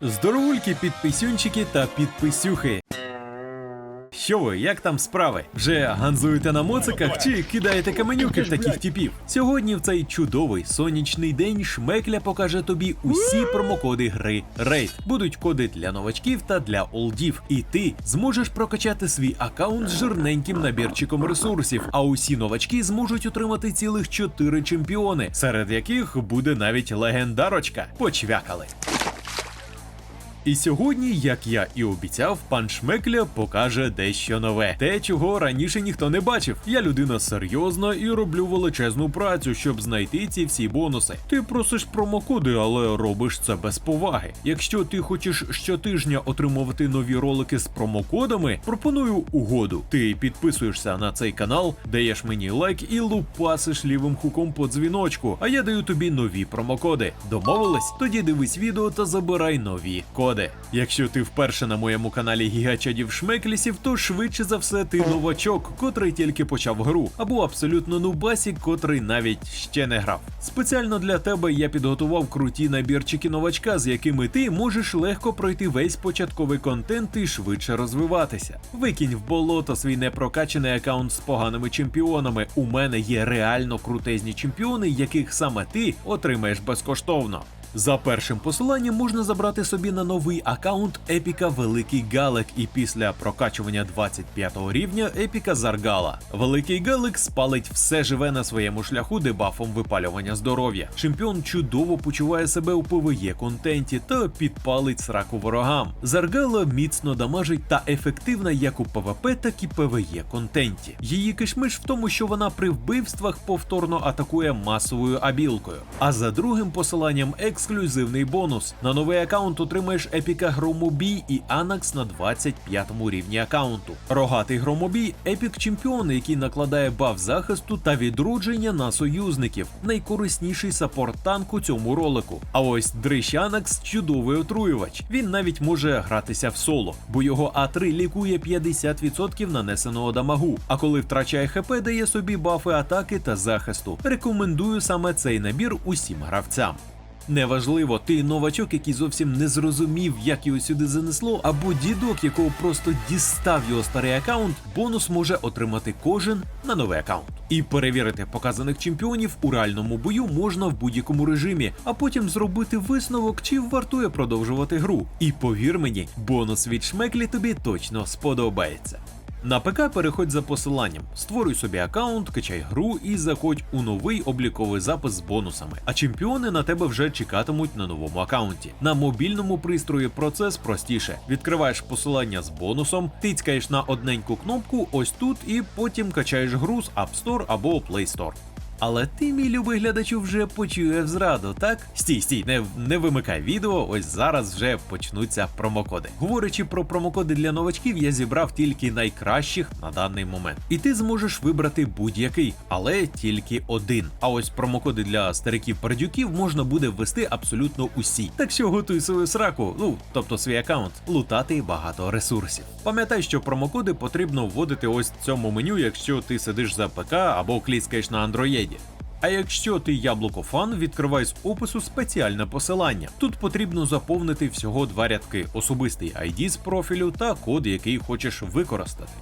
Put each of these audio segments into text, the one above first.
Здоровульки, підписюнчики та підписюхи. Що ви, як там справи? Вже ганзуєте на моциках чи кидаєте каменюки в таких типів? Сьогодні в цей чудовий сонячний день Шмекля покаже тобі усі промокоди гри Raid. Будуть коди для новачків та для олдів. І ти зможеш прокачати свій аккаунт з жирненьким набірчиком ресурсів. А усі новачки зможуть отримати цілих 4 чемпіони, серед яких буде навіть легендарочка. Почвякали. І сьогодні, як я і обіцяв, пан Шмекля покаже дещо нове. Те, чого раніше ніхто не бачив. Я людина серйозна і роблю величезну працю, щоб знайти ці всі бонуси. Ти просиш промокоди, але робиш це без поваги. Якщо ти хочеш щотижня отримувати нові ролики з промокодами, пропоную угоду. Ти підписуєшся на цей канал, даєш мені лайк і лупасиш лівим хуком по дзвіночку. А я даю тобі нові промокоди. Домовились? Тоді дивись відео та забирай нові коди. Якщо ти вперше на моєму каналі Гігачадів Шмеклісів, то швидше за все ти новачок, котрий тільки почав гру, або абсолютно нубасік, котрий навіть ще не грав. Спеціально для тебе я підготував круті набірчики новачка, з якими ти можеш легко пройти весь початковий контент і швидше розвиватися. Викинь в болото свій непрокачаний аккаунт з поганими чемпіонами. У мене є реально крутезні чемпіони, яких саме ти отримаєш безкоштовно. За першим посиланням можна забрати собі на новий аккаунт епіка Великий Галек, і після прокачування 25 рівня епіка Заргала. Великий Галек спалить все живе на своєму шляху дебафом випалювання здоров'я. Чемпіон чудово почуває себе у ПВЄ контенті та підпалить сраку ворогам. Заргала міцно дамажить та ефективна як у ПВП, так і ПВЄ контенті. Її кишмиш в тому, що вона при вбивствах повторно атакує масовою абілкою. А за другим посиланням ексклюзивний бонус. На новий аккаунт отримаєш епіка Громобій і Анакс на 25 рівні аккаунту. Рогатий Громобій епік чемпіон, який накладає баф захисту та відродження на союзників. Найкорисніший саппорт танк у цьому ролику. А ось Дрищ Анакс чудовий отруювач. Він навіть може гратися в соло, бо його А3 лікує 50% нанесеного дамагу. А коли втрачає ХП, дає собі бафи атаки та захисту. Рекомендую саме цей набір усім гравцям. Неважливо, ти новачок, який зовсім не зрозумів, як його сюди занесло, або дідок, якого просто дістав його старий аккаунт, бонус може отримати кожен на новий аккаунт. І перевірити показаних чемпіонів у реальному бою можна в будь-якому режимі, а потім зробити висновок, чи вартує продовжувати гру. І повір мені, бонус від шмеклі тобі точно сподобається. На ПК переходь за посиланням, створюй собі аккаунт, качай гру і заходь у новий обліковий запис з бонусами. А чемпіони на тебе вже чекатимуть на новому аккаунті. На мобільному пристрої процес простіше. Відкриваєш посилання з бонусом, тицькаєш на одненьку кнопку ось тут, і потім качаєш гру з App Store або Play Store. Але ти, мій любий глядачу, вже почуєш зраду, так? Стій, стій, не, не вимикай відео, ось зараз вже почнуться промокоди. Говорячи про промокоди для новачків, я зібрав тільки найкращих на даний момент. І ти зможеш вибрати будь-який, але тільки один. А ось промокоди для стариків пердюків можна буде ввести абсолютно усі. Так що готуй свою сраку, ну тобто свій аккаунт, лутати багато ресурсів. Пам'ятай, що промокоди потрібно вводити ось в цьому меню, якщо ти сидиш за ПК або кліскаєш на андроїді. А якщо ти яблукофан, відкривай з опису спеціальне посилання. Тут потрібно заповнити всього два рядки: особистий ID з профілю та код, який хочеш використати.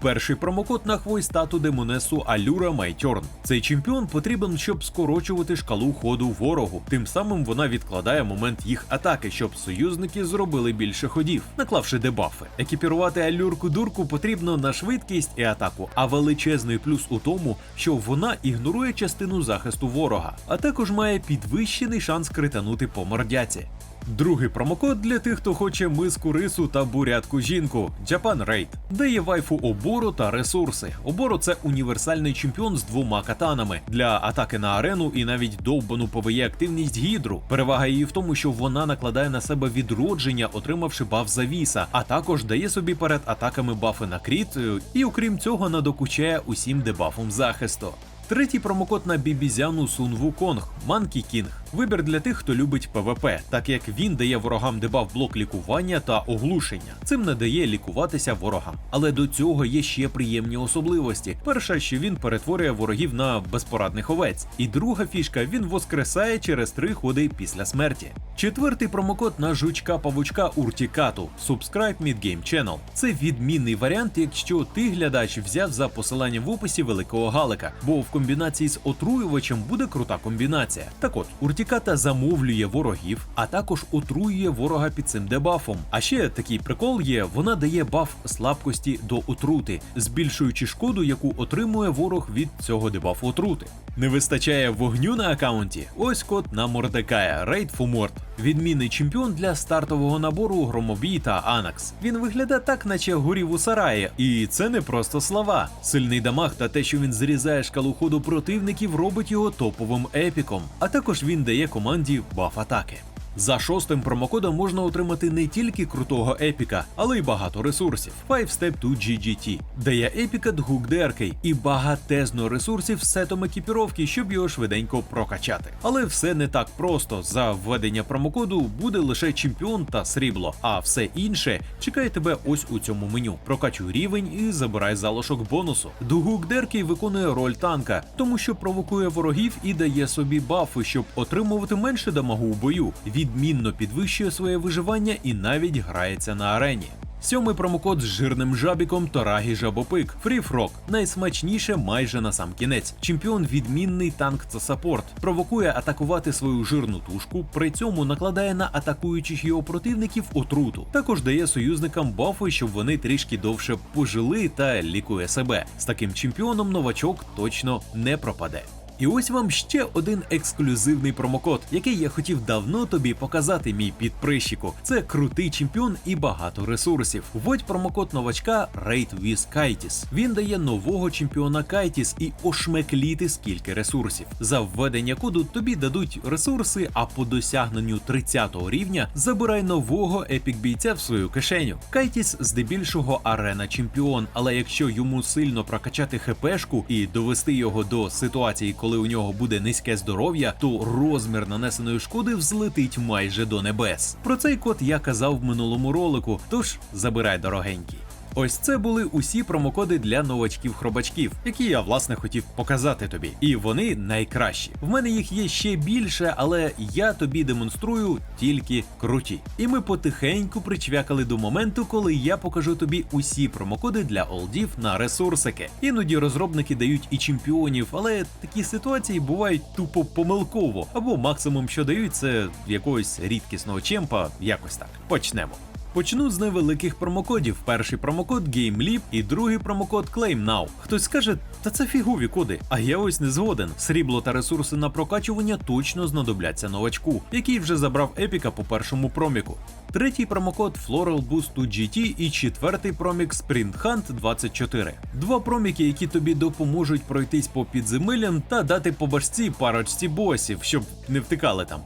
Перший промокод на хвост стату демонесу Алюра Майтьорн. Цей чемпіон потрібен, щоб скорочувати шкалу ходу ворогу. Тим самим вона відкладає момент їх атаки, щоб союзники зробили більше ходів, наклавши дебафи. Екіпірувати алюрку дурку потрібно на швидкість і атаку, а величезний плюс у тому, що вона ігнорує частину захисту ворога, а також має підвищений шанс кританути по мордяці. Другий промокод для тих, хто хоче миску рису та бурятку жінку Japan Raid, де є вайфу обору та ресурси. Оборо це універсальний чемпіон з двома катанами для атаки на арену і навіть довбану ПВЄ активність гідру. Перевага її в тому, що вона накладає на себе відродження, отримавши баф завіса, а також дає собі перед атаками бафи на кріт, е, і окрім цього надокучає усім дебафом захисту. Третій промокод на бібізяну Сун Вуконг Манкі Кінг. Вибір для тих, хто любить ПВП, так як він дає ворогам дебаф блок лікування та оглушення. Цим не дає лікуватися ворогам. Але до цього є ще приємні особливості. Перша, що він перетворює ворогів на безпорадних овець. І друга фішка він воскресає через три ходи після смерті. Четвертий промокод на жучка павучка Уртікату Subscribe Midgame Channel. Це відмінний варіант, якщо ти глядач взяв за посиланням в описі великого галика, бо в комбінації з отруювачем буде крута комбінація. Так от, Уртіката замовлює ворогів, а також отруює ворога під цим дебафом. А ще такий прикол є: вона дає баф слабкості до отрути, збільшуючи шкоду, яку отримує ворог від цього дебафу отрути. Не вистачає вогню на акаунті. Ось код на Мордекая рейд Mord. Відмінний чемпіон для стартового набору Громобій та Анакс. Він виглядає так, наче горів у сараї, і це не просто слова. Сильний дамаг та те, що він зрізає шкалу ходу противників, робить його топовим епіком. А також він дає команді баф атаки. За шостим промокодом можна отримати не тільки крутого епіка, але й багато ресурсів. 5 Step to GGT дає епіка Дгук Деркей і багатезно ресурсів сетом екіпіровки, щоб його швиденько прокачати. Але все не так просто. За введення промокоду буде лише чемпіон та срібло, а все інше чекає тебе ось у цьому меню. Прокачуй рівень і забирай залишок бонусу. Дугук Деркей виконує роль танка, тому що провокує ворогів і дає собі бафи, щоб отримувати менше дамагу у бою. Відмінно підвищує своє виживання і навіть грається на арені. Сьомий промокод з жирним жабіком Торагі Жабопик. Фріфрок найсмачніше майже на сам кінець. Чемпіон відмінний танк та саппорт. Провокує атакувати свою жирну тушку, при цьому накладає на атакуючих його противників отруту. Також дає союзникам бафи, щоб вони трішки довше пожили та лікує себе. З таким чемпіоном новачок точно не пропаде. І ось вам ще один ексклюзивний промокод, який я хотів давно тобі показати, мій підприщику. Це крутий чемпіон і багато ресурсів. Вводь промокод новачка Raid with Kaitis. Він дає нового чемпіона Кайтіс і ошмекліти скільки ресурсів. За введення коду тобі дадуть ресурси, а по досягненню 30 рівня забирай нового епік бійця в свою кишеню. Кайтіс здебільшого арена чемпіон, але якщо йому сильно прокачати хпшку і довести його до ситуації, коли у нього буде низьке здоров'я, то розмір нанесеної шкоди взлетить майже до небес. Про цей код я казав в минулому ролику, тож забирай дорогенький. Ось це були усі промокоди для новачків-хробачків, які я власне хотів показати тобі. І вони найкращі. В мене їх є ще більше, але я тобі демонструю тільки круті. І ми потихеньку причвякали до моменту, коли я покажу тобі усі промокоди для олдів на ресурсики. Іноді розробники дають і чемпіонів, але такі ситуації бувають тупо помилково, або максимум, що дають, це якогось рідкісного чемпа, якось так. Почнемо. Почну з невеликих промокодів. Перший промокод GameLeap і другий промокод ClaimNow. Хтось скаже, та це фігові коди. А я ось не згоден. Срібло та ресурси на прокачування точно знадобляться новачку, який вже забрав епіка по першому проміку. Третій промокод Floral Boost to GT і четвертий промік Sprint Hunt 24. Два проміки, які тобі допоможуть пройтись по підземеллям та дати по башці парочці босів, щоб не втикали там.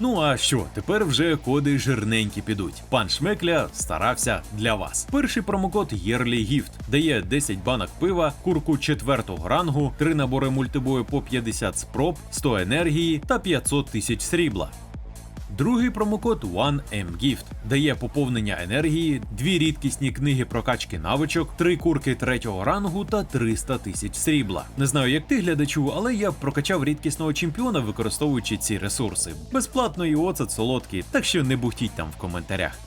Ну а що, тепер вже коди жирненькі підуть. Пан Шмекля старався для вас. Перший промокод Yearly Gift дає 10 банок пива, курку четвертого рангу, 3 набори мультибою по 50 спроб, 100 енергії та 500 тисяч срібла. Другий промокод OneM Gift дає поповнення енергії, дві рідкісні книги прокачки навичок, три курки третього рангу та 300 тисяч срібла. Не знаю, як ти глядачу, але я прокачав рідкісного чемпіона, використовуючи ці ресурси. Безплатно і оцет солодкий, так що не бухтіть там в коментарях.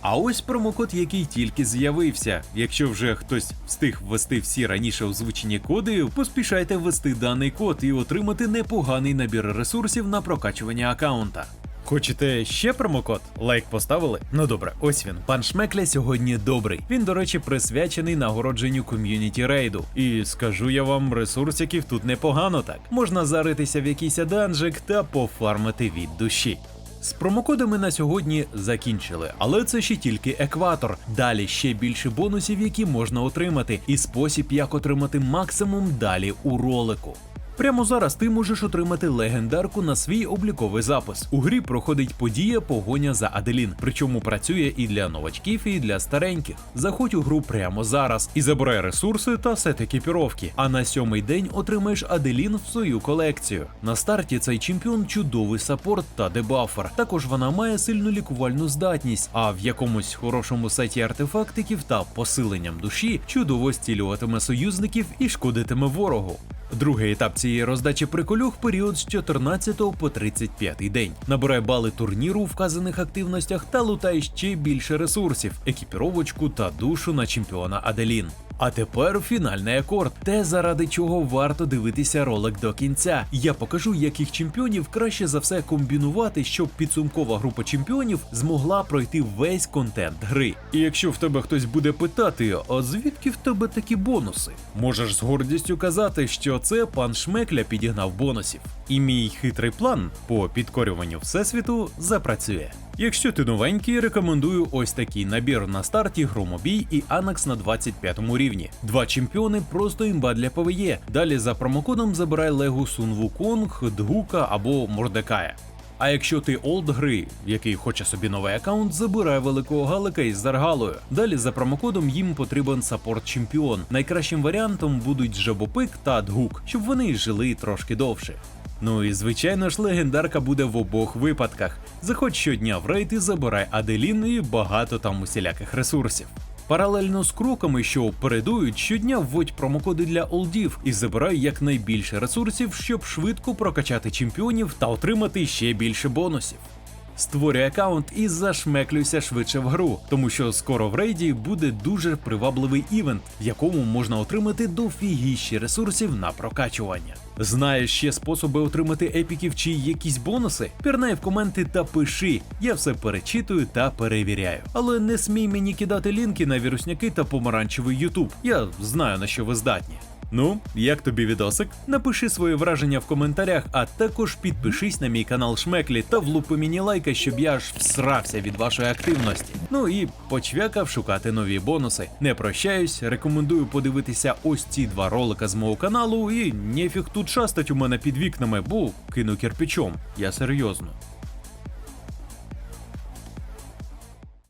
А ось промокод, який тільки з'явився. Якщо вже хтось встиг ввести всі раніше озвучені коди, поспішайте ввести даний код і отримати непоганий набір ресурсів на прокачування аккаунта. Хочете ще промокод? Лайк поставили? Ну добре, ось він. Пан Шмекля сьогодні добрий. Він, до речі, присвячений нагородженню ком'юніті рейду. І скажу я вам, ресурсиків тут непогано так. Можна заритися в якийсь данжик та пофармити від душі. З промокодами на сьогодні закінчили, але це ще тільки екватор. Далі ще більше бонусів, які можна отримати, і спосіб, як отримати максимум далі у ролику. Прямо зараз ти можеш отримати легендарку на свій обліковий запис. У грі проходить подія погоня за Аделін, причому працює і для новачків, і для стареньких. Заходь у гру прямо зараз і забирай ресурси та сет екіпіровки. А на сьомий день отримаєш Аделін в свою колекцію. На старті цей чемпіон чудовий саппорт та дебафер. Також вона має сильну лікувальну здатність, а в якомусь хорошому сеті артефактиків та посиленням душі чудово стілюватиме союзників і шкодитиме ворогу. Другий етап цієї роздачі приколюх період з 14 по 35 день. Набирай бали турніру у вказаних активностях та лутай ще більше ресурсів, екіпіровочку та душу на чемпіона Аделін. А тепер фінальний акорд, те заради чого варто дивитися ролик до кінця. Я покажу, яких чемпіонів краще за все комбінувати, щоб підсумкова група чемпіонів змогла пройти весь контент гри. І якщо в тебе хтось буде питати, а звідки в тебе такі бонуси? Можеш з гордістю казати, що це пан Шмекля підігнав бонусів. І мій хитрий план по підкорюванню всесвіту запрацює. Якщо ти новенький, рекомендую ось такий набір на старті Громобій і Анакс на 25 рівні. Два чемпіони просто імба для ПВЄ. Далі за промокодом забирай Легу Сун Вуконг, Дгука або Мордекая. А якщо ти олд гри, який хоче собі новий аккаунт, забирай великого галика із заргалою. Далі за промокодом їм потрібен саппорт чемпіон. Найкращим варіантом будуть Жабопик та Дгук, щоб вони жили трошки довше. Ну і звичайно ж, легендарка буде в обох випадках. Заходь щодня в рейд і забирай Аделін і багато там усіляких ресурсів. Паралельно з кроками, що передують, щодня вводь промокоди для олдів і забирай якнайбільше ресурсів, щоб швидко прокачати чемпіонів та отримати ще більше бонусів. Створюй аккаунт і зашмеклюйся швидше в гру, тому що скоро в рейді буде дуже привабливий івент, в якому можна отримати дофігіщі ресурсів на прокачування. Знаєш ще способи отримати епіків чи якісь бонуси? Пірнай в коменти та пиши. Я все перечитую та перевіряю. Але не смій мені кидати лінки на вірусняки та помаранчевий Ютуб. Я знаю на що ви здатні. Ну, як тобі відосик? Напиши свої враження в коментарях, а також підпишись на мій канал Шмеклі та влупи мені лайка, щоб я аж всрався від вашої активності. Ну і почвякав шукати нові бонуси. Не прощаюсь, рекомендую подивитися ось ці два ролика з мого каналу, і нефіг тут шастать у мене під вікнами, бо кину кирпичом. Я серйозно.